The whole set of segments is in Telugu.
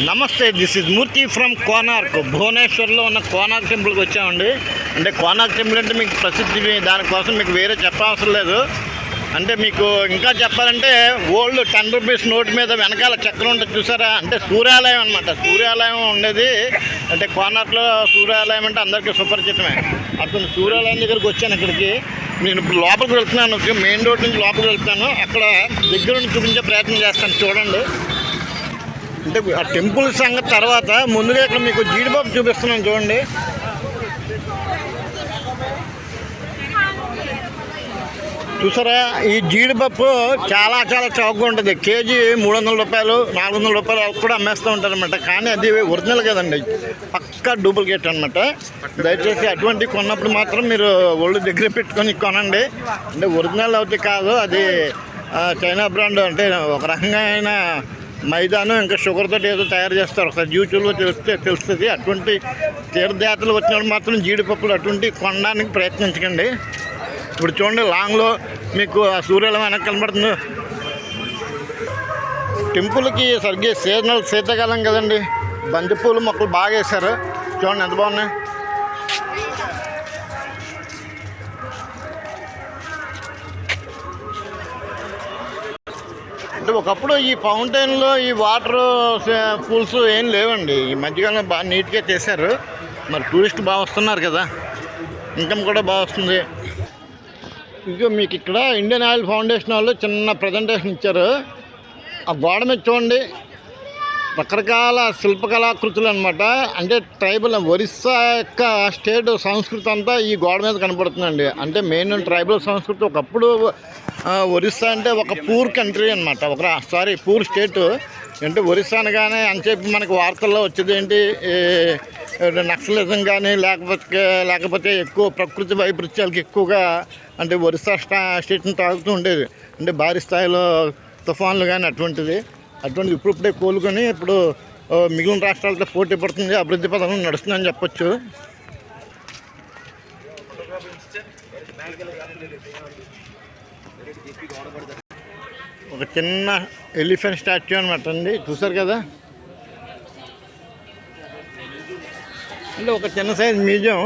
నమస్తే this is Murthy from Konark భువనేశ్వర్లో ఉన్న కోనార్క్ టెంపుల్కి వచ్చామండి. అంటే కోనార్క్ టెంపుల్ అంటే మీకు ప్రసిద్ధి దానికోసం మీకు వేరే చెప్పవసరం లేదు. అంటే మీకు ఇంకా చెప్పాలంటే ఓల్డ్ టెన్ రూపీస్ నోట్ మీద వెనకాల చక్రం ఉంటుంది చూసారా? అంటే సూర్యాలయం అనమాట సూర్యాలయం ఉండేది. అంటే కోనార్క్లో సూర్యాలయం అంటే అందరికీ సుపరిచితమే. అతను సూర్యాలయం దగ్గరికి వచ్చాను ఇక్కడికి. నేను ఇప్పుడు లోపలికి వెళ్తున్నాను. మెయిన్ రోడ్ నుంచి లోపలికి వెళ్తున్నాను. అక్కడ దగ్గర నుండి చూపించే ప్రయత్నం చేస్తాను. చూడండి. అంటే ఆ టెంపుల్ సంగతి తర్వాత ముందుగా ఇక్కడ మీకు జీడిపప్పు చూపిస్తున్నాను చూడండి. చూసారా? ఈ జీడిపప్పు చాలా చాలా చౌకగా ఉంటుంది. కేజీ మూడు వందల రూపాయలు నాలుగు వందల రూపాయలు కూడా అమ్మేస్తూ ఉంటారు అనమాట కానీ అది ఒరిజినల్ కదండి. పక్కా డూప్లికేట్ అనమాట దయచేసి అటువంటి కొన్నప్పుడు మాత్రం మీరు ఒళ్ళు దగ్గర పెట్టుకొని కొనండి. అంటే ఒరిజినల్ అవుతే కాదు అది చైనా బ్రాండ్ అంటే ఒక రకంగా అయినా మైదాను ఇంకా షుగర్తో ఏదో తయారు చేస్తారు. ఒకసారి యూట్యూబ్లో తెలిస్తే తెలుస్తుంది. అటువంటి తీర్థయాత్రలు వచ్చినప్పుడు మాత్రం జీడిపప్పులు అటువంటి కొనడానికి ప్రయత్నించకండి. ఇప్పుడు చూడండి లాంగ్లో మీకు ఆ సూర్యుల వెనక కనబడుతుంది. టెంపుల్కి సరిగ్గా సీజనల్ శీతాకాలం కదండి. బంతిపూలు మొక్కలు బాగా వేశారు. చూడండి ఎంత బాగున్నాయి. అంటే ఒకప్పుడు ఈ ఫౌంటైన్లో ఈ వాటర్ పూల్స్ ఏం లేవండి. ఈ మధ్యకాలంలో బాగా నీట్గా చేశారు. మరి టూరిస్ట్ బాగా వస్తున్నారు కదా. ఇన్కమ్ కూడా బాగా వస్తుంది. ఇదిగో మీకు ఇక్కడ ఇండియన్ ఆయిల్ ఫౌండేషన్ వాళ్ళు చిన్న ప్రజెంటేషన్ ఇచ్చారు. ఆ గోడ మీద చూడండి. రకరకాల శిల్పకళాకృతులు అనమాట అంటే ట్రైబల్ ఒరిస్సా యొక్క స్టేట్ సంస్కృతి అంతా ఈ గోడ మీద కనపడుతుందండి. అంటే మెయిన్ ట్రైబల్ సంస్కృతి ఒకప్పుడు ఒరిస్సా అంటే ఒక పూర్ కంట్రీ అనమాట ఒక సారీ పూర్ స్టేట్. అంటే ఒరిస్సా అనగానే అంతసేపు మనకి వార్తల్లో వచ్చేది ఏంటి నక్సలిజం కానీ లేకపోతే లేకపోతే ఎక్కువ ప్రకృతి వైపరీత్యాలకి ఎక్కువగా అంటే ఒరిస్సా స్టా స్టేట్ని తాగుతూ ఉండేది. అంటే భారీ స్థాయిలో తుఫాన్లు కానీ అటువంటిది. అటువంటిది ఇప్పుడిప్పుడే కోలుకొని ఇప్పుడు మిగిలిన రాష్ట్రాలతో పోటీ పడుతుంది అభివృద్ధి పథకం నడుస్తుందని చెప్పొచ్చు. ఒక చిన్న ఎలిఫెంట్ స్టాచ్యూ అనమాట అండి. చూసారు కదా? అంటే ఒక చిన్న సైజ్ మ్యూజియం.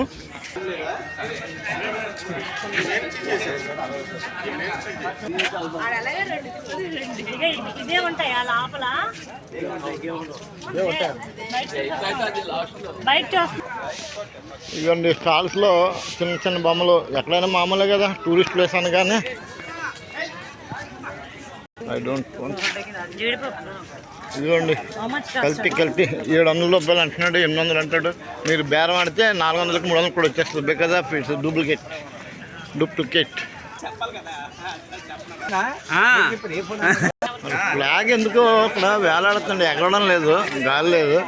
ఇవ్వండి స్టాల్స్లో స్టాల్స్లో చిన్న చిన్న బొమ్మలు. ఎక్కడైనా మామూలే కదా టూరిస్ట్ ప్లేస్ అనగానే. ఐ డోంట్ ఇదిగోండి. కల్తీ కల్తీ. ఏడు వందల రూపాయలు అంటున్నాడు ఎనిమిది వందలు అంటాడు. మీరు బేరం ఆడితే నాలుగు వందలకి మూడు వందలు కూడా వచ్చేస్తుంది. Because of it's duplicate duplicate flag ఎందుకో ఇక్కడ వేలాడుతుంది ఎగరడం లేదు. గాలి లేదు.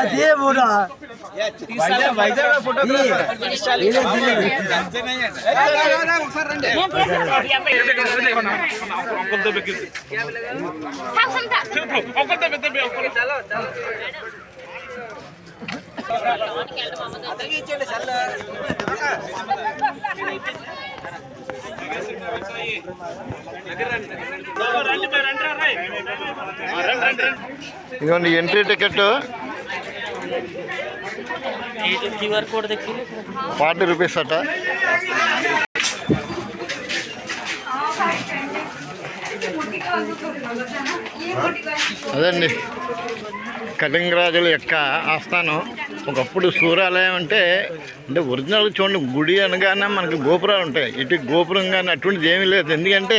అదే కూడా దగ్గర రండి. ఇదిగోండి ఎంట్రీ టికెట్ క్యూఆర్ కోడ్ దగ్గర ఫార్టీ రూపీస్ అట. అదండి. కటింగరాజుల యొక్క ఆస్థానం. ఒకప్పుడు సూర్యాలయం అంటే అంటే ఒరిజినల్ చూడండి గుడి అనగానే మనకి గోపురాలు ఉంటాయి. ఇటు గోపురం కానీ అటువంటిది ఏమీ లేదు. ఎందుకంటే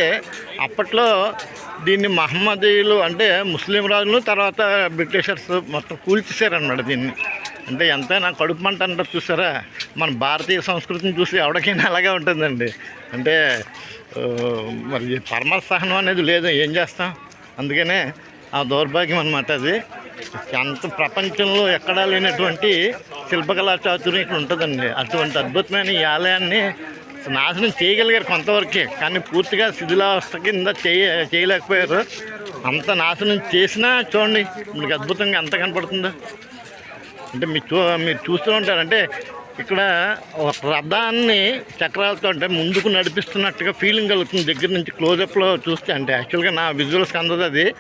అప్పట్లో దీన్ని మహమ్మదీయులు అంటే ముస్లిం రాజులు తర్వాత బ్రిటిషర్స్ మొత్తం కూల్చేశారనమాట దీన్ని. అంటే ఎంతైనా కడుపు మంట అంటారు చూసారా? మన భారతీయ సంస్కృతిని చూసి ఎవరికైనా అలాగే ఉంటుందండి. అంటే మరి పరమ సహనం అనేది లేదు ఏం చేస్తాం? అందుకనే ఆ దౌర్భాగ్యం అనమాట అది. అంత ప్రపంచంలో ఎక్కడా లేనటువంటి శిల్పకళా చాతుర్యం ఇక్కడ ఉంటుందండి. అటువంటి అద్భుతమైన ఈ ఆలయాన్ని నాశనం చేయగలిగారు కొంతవరకే కానీ పూర్తిగా శిథిలావస్థ కింద చేయ చేయలేకపోయారు. అంత నాశనం చేసినా చూడండి మీకు అద్భుతంగా ఎంత కనపడుతుందో. అంటే మీరు చూ మీరు చూస్తూ ఉంటారు. అంటే ఇక్కడ ఒక రథాన్ని చక్రాలతో అంటే ముందుకు నడిపిస్తున్నట్టుగా ఫీలింగ్ కలుగుతుంది. దగ్గర నుంచి క్లోజప్లో చూస్తే అంటే యాక్చువల్గా నా విజువల్స్ అందదు అది.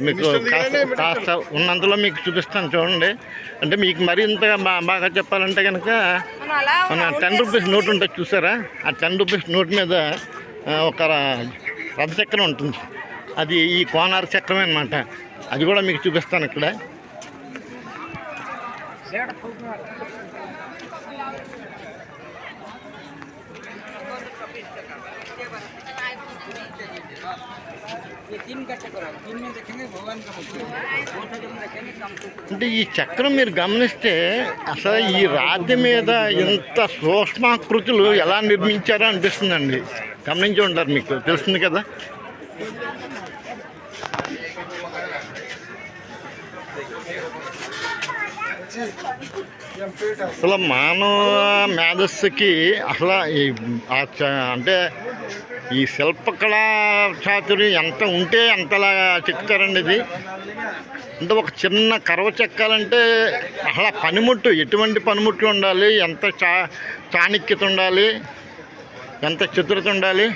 మీకు కాస్త కాస్త ఉన్నంతలో మీకు చూపిస్తాను చూడండి. అంటే మీకు మరింతగా బా- బాగా చెప్పాలంటే కనుక మనం టెన్ రూపీస్ నోట్ ఉంటుంది చూసారా? ఆ టెన్ రూపీస్ నోట్ మీద ఒక రథ చక్రం ఉంటుంది. అది ఈ కోనార్ చక్రమే అనమాట అది కూడా మీకు చూపిస్తాను ఇక్కడ. అంటే ఈ చక్రం మీరు గమనిస్తే అసలు ఈ రాతి మీద ఇంత సూక్ష్మాకృతులు ఎలా నిర్మించారో అనిపిస్తుందండి. గమనించి ఉంటారు మీకు తెలుస్తుంది కదా? అసలు మానవ మేధస్సుకి అసలు ఈ అంటే ఈ శిల్పకళా చాతురి ఎంత ఉంటే అంతలా చెక్కుతారండి ఇది. అంటే ఒక చిన్న కరవ చెక్కాలంటే అలా పనిముట్టు ఎటువంటి పనిముట్లు ఉండాలి? ఎంత చా చాణిక్యత ఉండాలి? ఎంత చిత్రత ఉండాలి?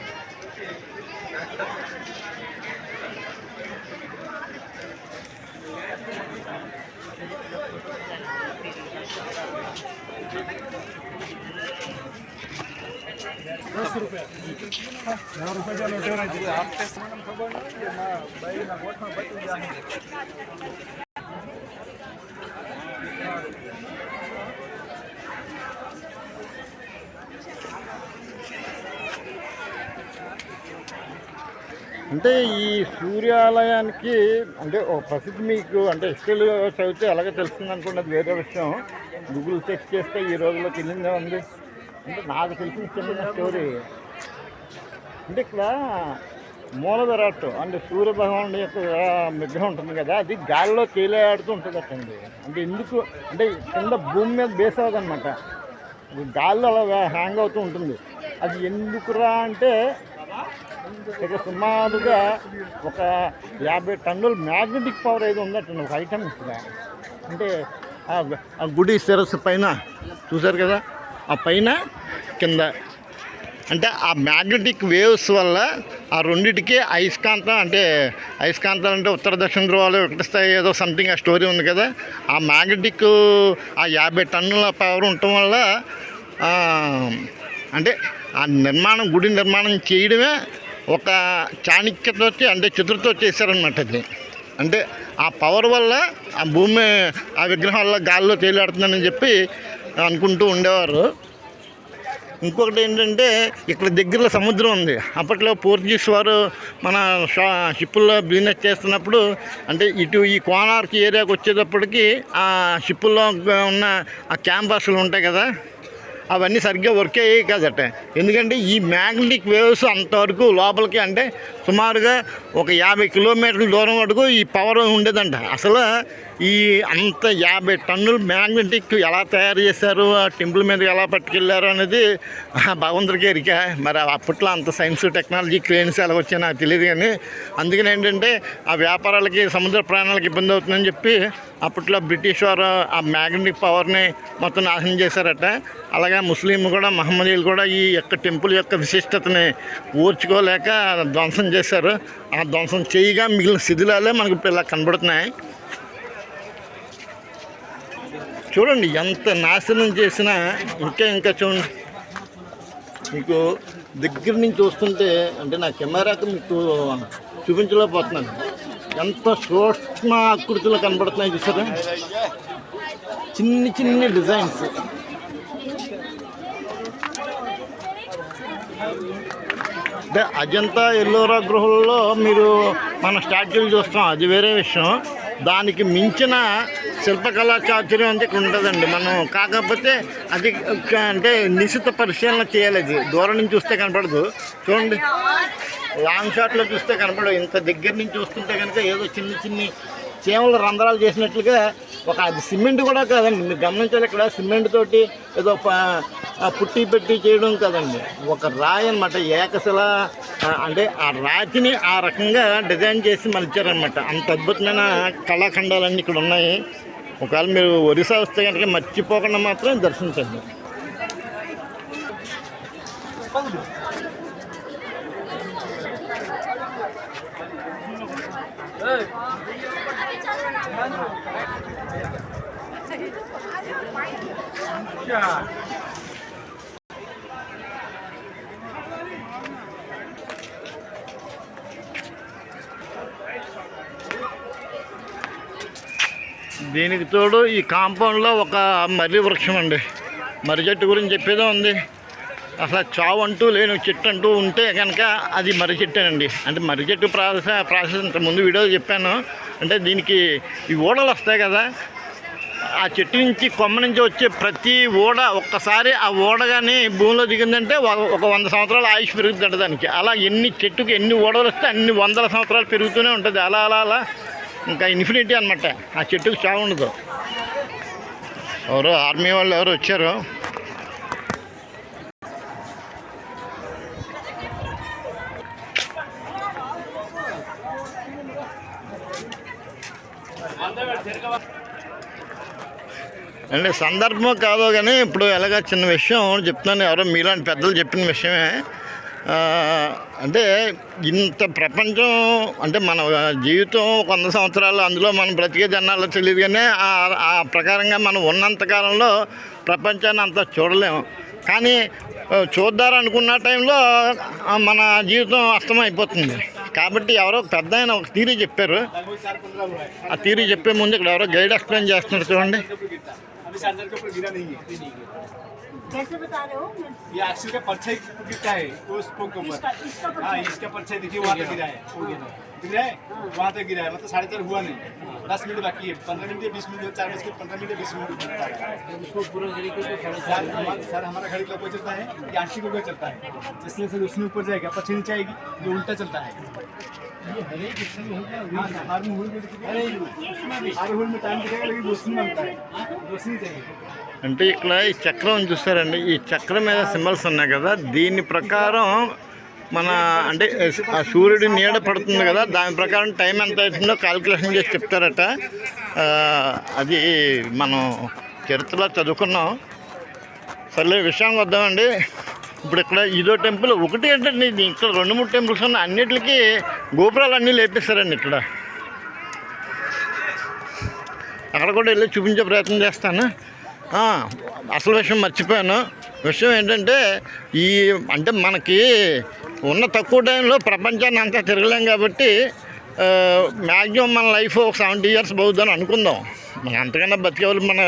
అంటే ఈ సూర్యాలయానికి అంటే ఒక ప్రసిద్ధి మీకు అంటే హిస్టరీలో చదివితే అలాగే తెలుస్తుంది అనుకోండి అది వేరే విషయం. గూగుల్ సెర్చ్ చేస్తే ఈ రోజుల్లో తెలియదే ఉంది? అంటే నాకు తెలిసిన చిన్న స్టోరీ అంటే ఇక్కడ మూల విరాట్ అంటే సూర్య భగవానుడి యొక్క విగ్రహం ఉంటుంది కదా అది గాలిలో తేలియాడుతూ ఉంటుంది అట్టండి అంటే ఎందుకు అంటే కింద భూమి మీద బేస్ అవ్వదన్నమాట. అది గాల్లో అలా హ్యాంగ్ అవుతూ ఉంటుంది. అది ఎందుకురా అంటే ఇక సుమారుగా ఒక యాభై టన్నుల మ్యాగ్నెటిక్ పవర్ ఏదో ఉందటండి ఒక ఐటమ్ ఇక్కడ. అంటే ఆ- ఆ గుడి శిరస్సు పైన చూసారు కదా? ఆ పైన కింద అంటే ఆ మ్యాగ్నెటిక్ వేవ్స్ వల్ల ఆ రెండిటికి అయస్కాంతం అంటే అయస్కాంతాలు అంటే ఉత్తర దక్షిణ ధ్రువాలు వికటిస్తాయి ఏదో సంథింగ్ ఆ స్టోరీ ఉంది కదా. ఆ మ్యాగ్నెటిక్ ఆ యాభై టన్నుల పవర్ ఉండటం వల్ల అంటే ఆ నిర్మాణం గుడి నిర్మాణం చేయడమే ఒక చాణక్యతో అంటే చతురతో చేశారనమాట అది. అంటే ఆ పవర్ వల్ల ఆ భూమి ఆ విగ్రహం వల్ల గాల్లో తేలాడుతుందని చెప్పి అనుకుంటూ ఉండేవారు. ఇంకొకటి ఏంటంటే ఇక్కడ దగ్గరలో సముద్రం ఉంది. అప్పట్లో పోర్చుగీస్ వారు మన షా షిప్పుల్లో బిజినెస్ చేస్తున్నప్పుడు అంటే ఇటు ఈ కోనార్క్ ఏరియాకి వచ్చేటప్పటికి ఆ షిప్పుల్లో ఉన్న ఆ క్యాంపస్లు ఉంటాయి కదా అవన్నీ సరిగ్గా వర్క్ అయ్యాయి కదట. ఎందుకంటే ఈ మ్యాగ్నెటిక్ వేవ్స్ అంతవరకు లోపలికి అంటే సుమారుగా ఒక యాభై కిలోమీటర్ల దూరం వరకు ఈ పవర్ ఉండేదంట. అసలు ఈ అంత యాభై టన్నుల మ్యాగ్నెటిక్ ఎలా తయారు చేశారు ఆ టెంపుల్ మీద ఎలా పట్టుకెళ్ళారు అనేది ఆ భగవంతుడికి ఎరిక. మరి అప్పట్లో అంత సైన్స్ టెక్నాలజీ క్రేన్స్ ఎలా వచ్చాయో నాకు తెలియదు కానీ అందుకని ఏంటంటే ఆ వ్యాపారాలకి సముద్ర ప్రాణాలకు ఇబ్బంది అవుతుందని చెప్పి అప్పట్లో బ్రిటిష్ వారు ఆ మ్యాగ్నెటిక్ పవర్ని మొత్తం నాశనం చేశారట. అలాగే ముస్లింలు కూడా మహమ్మదీలు కూడా ఈ యొక్క టెంపుల్ యొక్క విశిష్టతని ఓర్చుకోలేక ధ్వంసం చేశారు. ఆ ధ్వంసం చేయగా మిగిలిన శిథిలాలే మనకు ఇప్పుడు ఇలా కనబడుతున్నాయి. చూడండి ఎంత నాశనం చేసినా ఇంకా ఇంకా చూడండి. మీకు దగ్గర నుంచి చూస్తుంటే అంటే నా కెమెరాకు మీకు చూపించలేకపోతున్నాను. ఎంత సూక్ష్మ ఆకృతిలో కనబడుతున్నాయి చూసారా? చిన్ని చిన్ని డిజైన్స్. అంటే అజంతా ఎల్లోరా గృహంలో మీరు మన స్టాట్యూలు చూస్తాం అది వేరే విషయం. దానికి మించిన శిల్పకళా చాతుర్యం అంటే ఇక్కడ ఉంటుందండి. మనం కాకపోతే అది ఒక అంటే నిశిత పరిశీలన చేయలేదు దూరం నుంచి చూస్తే కనపడదు. చూడండి. లాంగ్ షాట్లో చూస్తే కనపడదు ఇంత దగ్గర నుంచి చూస్తుంటే కనుక ఏదో చిన్న చిన్ని చీమలు రంధ్రాలు చేసినట్లుగా ఒక అది సిమెంట్ కూడా కాదండి. మీరు గమనించాలి ఇక్కడ సిమెంట్ తోటి ఏదో పుట్టి పెట్టి చేయడం కాదండి. ఒక రాయి అనమాట ఏకశిల అంటే ఆ రాతిని ఆ రకంగా డిజైన్ చేసి మలిచారనమాట అంత అద్భుతమైన కళాఖండాలన్నీ ఇక్కడ ఉన్నాయి. ఒకవేళ మీరు ఒరిస్సా వస్తే కనుక మర్చిపోకుండా మాత్రం దర్శించండి. దీనికి తోడు ఈ కాంపౌండ్లో ఒక మర్రి వృక్షం అండి. మర్రి చెట్టు గురించి చెప్పేదే ఉంది. అసలు చావు అంటూ లేని చెట్టు అంటూ ఉంటే కనుక అది మర్రి చెట్టేనండి. అంటే మర్రి చెట్టు ప్రాసెస్ ప్రాసెస్ ఇంతకుముందు ముందు వీడియో చెప్పాను. అంటే దీనికి ఈ ఓడలు వస్తాయి కదా ఆ చెట్టు నుంచి కొమ్మ నుంచి వచ్చే ప్రతి ఓడ ఒక్కసారి ఆ ఓడ కానీ భూమిలో దిగిందంటే ఒక- వంద సంవత్సరాల ఆయుష్ పెరుగుతుంది దానికి. అలా ఎన్ని చెట్టుకి ఎన్ని ఓడలు వస్తే అన్ని వందల సంవత్సరాలు పెరుగుతూనే ఉంటుంది. అలా అలా అలా ఇంకా ఇన్ఫినిటీ అనమాట ఆ చెట్టుకు చావు ఉండదు. ఎవరో ఆర్మీ వాళ్ళు ఎవరు వచ్చారు. అంటే సందర్భం కాదో కానీ ఇప్పుడు ఎలాగ చిన్న విషయం చెప్తున్నాను. ఎవరో మీలాంటి పెద్దలు చెప్పిన విషయమే. అంటే ఇంత ప్రపంచం అంటే మన జీవితం వంద సంవత్సరాలు అందులో మనం బ్రతికే జనాల్లో తెలియదు కానీ ఆ- ప్రకారంగా మనం ఉన్నంత కాలంలో ప్రపంచాన్ని అంత చూడలేము. కానీ చూద్దారనుకున్న టైంలో మన జీవితం అస్తమైపోతుంది. కాబట్టి ఎవరో పెద్ద ఆయన ఒక థీరీ చెప్పారు. ఆ థీరీ చెప్పే ముందు ఇక్కడ ఎవరో గైడ్ ఎక్స్ప్లెయిన్ చేస్తున్నారు చూడండి. कैसे बता रहे हो? ये एक्सिल का परछाई गिरता है वो स्पोक के ऊपर। हाँ इसका परछाई देखिए वहाँ तक गिरा है गिरा है? वहाँ तक गिरा है मतलब साढ़े चार हुआ नहीं। दस मिनट बाकी है। पंद्रह मिनट या बीस मिनट चार बज के पंद्रह मिनट या बीस मिनट है। सर हमारा- घड़ी क्लॉक चलता है ये आंटी को चलता है। जिससे सर उसमें ऊपर जाएगा पछी नीचे आएगी ये उल्टा चलता है। हाँ, हर हुल में दिखेगा। हर हुल में टाइम दिखेगा लेकिन रोशनी बनता है। रोशनी चाहिए అంటే ఇక్కడ ఈ చక్రం చూస్తారండి ఈ చక్రం మీద సింబల్స్ ఉన్నాయి కదా దీని ప్రకారం మన అంటే ఆ సూర్యుడి నీడ పడుతుంది కదా దాని ప్రకారం టైం ఎంత అవుతుందో కాలిక్యులేషన్ చేసి చెప్తారట. అది మనం చరిత్రలో చదువుకున్నాం. సర్లే విషయానికి వద్దామండి. ఇప్పుడు ఇక్కడ ఇదో టెంపుల్ ఒకటి ఏంటండి ఇది ఇక్కడ రెండు మూడు టెంపుల్స్ ఉన్నాయి అన్నిటికీ గోపురాలు అన్నీ లేపిస్తారండి ఇక్కడ. అక్కడ కూడా వెళ్ళి చూపించే ప్రయత్నం చేస్తాను. అసలు విషయం మర్చిపోయాను. విషయం ఏంటంటే ఈ అంటే మనకి ఉన్న తక్కువ టైంలో ప్రపంచాన్ని అంతా తిరగలేం కాబట్టి మ్యాక్సిమం మన లైఫ్ ఒక సెవెంటీ ఇయర్స్ బౌద్దని అనుకుందాం. మన అంతకన్నా బతికేవాళ్ళు మన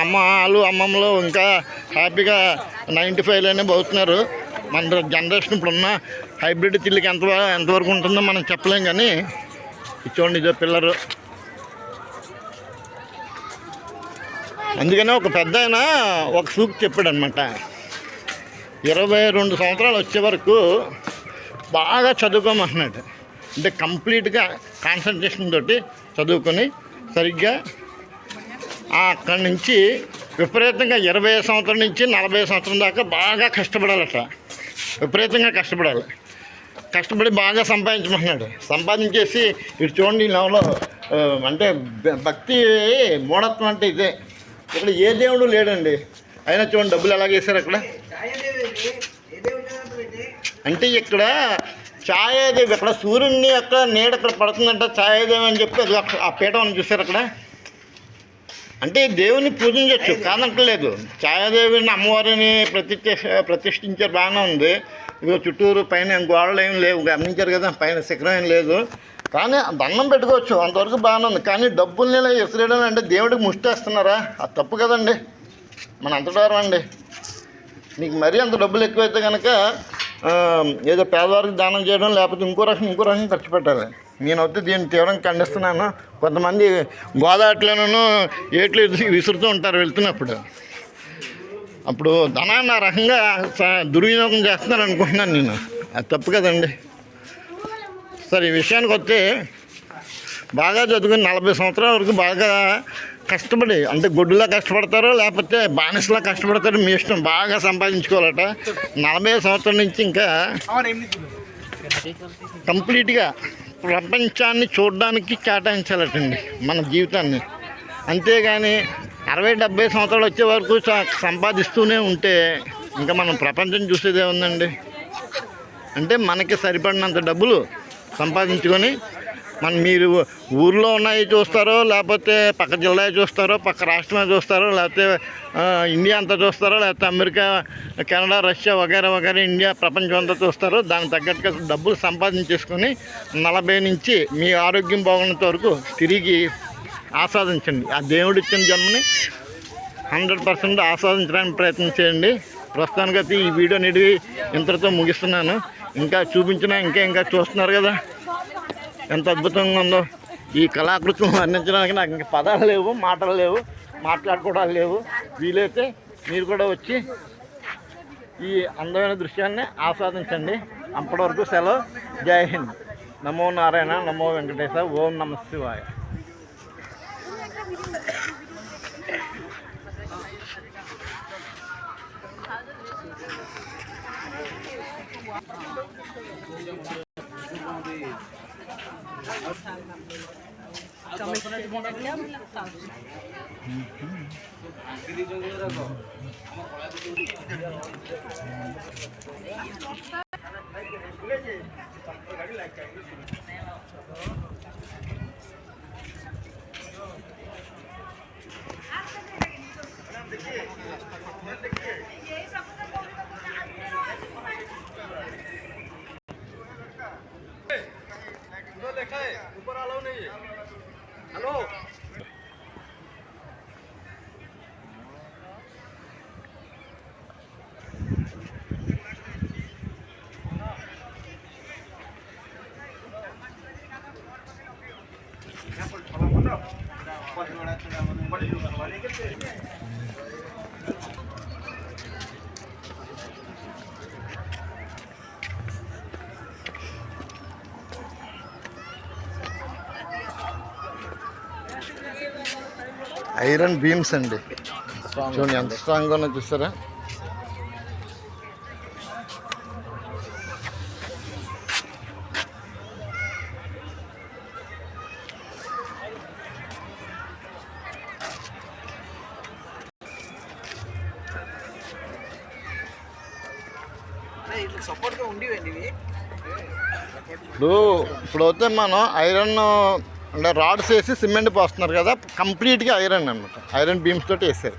అమ్మ వాళ్ళు అమ్మమ్మలు ఇంకా హ్యాపీగా నైంటీ ఫైవ్లోనే బతుకుతున్నారు మన జనరేషన్ ఇప్పుడున్న హైబ్రిడ్ తిల్లికి ఎంత ఎంతవరకు ఉంటుందో మనం చెప్పలేం కానీ చూడండి ఇదో పిల్లరు అందుకనే ఒక పెద్ద ఆయన ఒక సూక్ చెప్పాడనమాట ఇరవై రెండు సంవత్సరాలు వచ్చే వరకు బాగా చదువుకోమంటున్నాడు. అంటే కంప్లీట్గా కాన్సన్ట్రేషన్ తోటి చదువుకొని సరిగ్గా అక్కడి నుంచి విపరీతంగా ఇరవై సంవత్సరం నుంచి నలభై సంవత్సరం దాకా బాగా కష్టపడాలట. విపరీతంగా కష్టపడాలి. కష్టపడి బాగా సంపాదించమంటున్నాడు. సంపాదించేసి ఇటు చూడండి ఈ అంటే భక్తి మూఢత్వం అంటే ఇదే. ఇక్కడ ఏ దేవుడు లేడండి? అయినా చూడండి డబ్బులు ఎలా చేశారు అక్కడ? అంటే ఇక్కడ ఛాయాదేవి అక్కడ సూర్యుడిని అక్కడ నీడ అక్కడ పడుతుందంట ఛాయాదేవి అని చెప్పి అది అక్కడ- ఆ పీఠం చూసారు అక్కడ. అంటే దేవుని పూజించవచ్చు కాదంటలేదు. ఛాయాదేవిని అమ్మవారిని ప్రతిష్ఠ ప్రతిష్ఠించారు బాగానే ఉంది. ఇదిగో చుట్టూరు పైన గోడలు ఏం లేవు గమనించారు కదా పైన శిఖరం ఏం లేదు. కానీ దండం పెట్టుకోవచ్చు. అంతవరకు బాగానే ఉంది. కానీ డబ్బుల్ని ఇలా ఎసిరేయడం అంటే దేవుడికి ముష్టేస్తున్నారా? అది తప్పు కదండి. మన అంతటారం అండి. నీకు మరీ అంత డబ్బులు ఎక్కువైతే కనుక ఏదో పేదవారికి దానం చేయడం లేకపోతే ఇంకో రకం ఇంకో రకం ఖర్చు పెట్టాలి. నేను దీన్ని తీవ్రంగా ఖండిస్తున్నాను. కొంతమంది గోదావరిలోనూ ఏట్లు విసురుతూ ఉంటారు వెళ్తున్నప్పుడు. అప్పుడు ధనాన్ని ఆ రకంగా దుర్వినియోగం చేస్తున్నారు అనుకుంటున్నాను నేను. అది తప్పు కదండి. సరే ఈ విషయానికి వస్తే బాగా చదువుకుని నలభై సంవత్సరాల వరకు బాగా కష్టపడి అంటే గుడ్డులా కష్టపడతారు లేకపోతే బానిసలా కష్టపడతారు మీ ఇష్టం బాగా సంపాదించుకోవాలట. నలభై సంవత్సరం నుంచి ఇంకా కంప్లీట్గా ప్రపంచాన్ని చూడడానికి కేటాయించాలటండి మన జీవితాన్ని. అంతేగాని అరవై డెబ్బై సంవత్సరాలు వచ్చే వరకు సంపాదిస్తూనే ఉంటే ఇంకా మనం ప్రపంచం చూసేదే ఉందండి అంటే మనకి సరిపడినంత డబ్బులు సంపాదించుకొని మన మీరు ఊర్లో ఉన్నాయి చూస్తారో లేకపోతే పక్క జిల్లా చూస్తారో పక్క రాష్ట్రమే చూస్తారో లేకపోతే ఇండియా అంతా చూస్తారో లేకపోతే అమెరికా కెనడా రష్యా వగేరా వగేరా ఇండియా ప్రపంచం అంతా చూస్తారో దానికి తగ్గట్టుగా డబ్బులు సంపాదించేసుకొని నలభై నుంచి మీ ఆరోగ్యం బాగున్నంత వరకు తిరిగి ఆస్వాదించండి. ఆ దేవుడు ఇచ్చిన జన్మని హండ్రెడ్ పర్సెంట్ ఆస్వాదించడానికి ప్రయత్నం చేయండి. ప్రస్తుతానికైతే ఈ వీడియో అనేది ఇంతటితో ముగిస్తున్నాను. ఇంకా చూపించినా ఇంకా ఇంకా చూస్తున్నారు కదా. ఎంత అద్భుతంగా ఉందో. ఈ కళాకృతులను వర్ణించడానికి నాకు ఇంకా పదాలు లేవు మాటలు లేవు మాట్లాడుకోవడాలు లేవు. వీలైతే మీరు కూడా వచ్చి ఈ అందమైన దృశ్యాన్ని ఆస్వాదించండి. అప్పటి వరకు సెలవు. జై హింద్. నమో నారాయణ నమో వెంకటేశ ఓం నమ శివాయ. দেখলাম তাও ఐరన్ బీమ్స్ అండి. చూడండి ఎంత స్ట్రాంగ్గా ఉన్నో చూస్తారా? ఇప్పుడు ఇప్పుడు అయితే మనం ఐరన్ అంటే రాడ్స్ వేసి సిమెంట్ పోస్తున్నారు కదా కంప్లీట్గా ఐరన్ అనమాట ఐరన్ బీమ్స్ తోటి వేసారు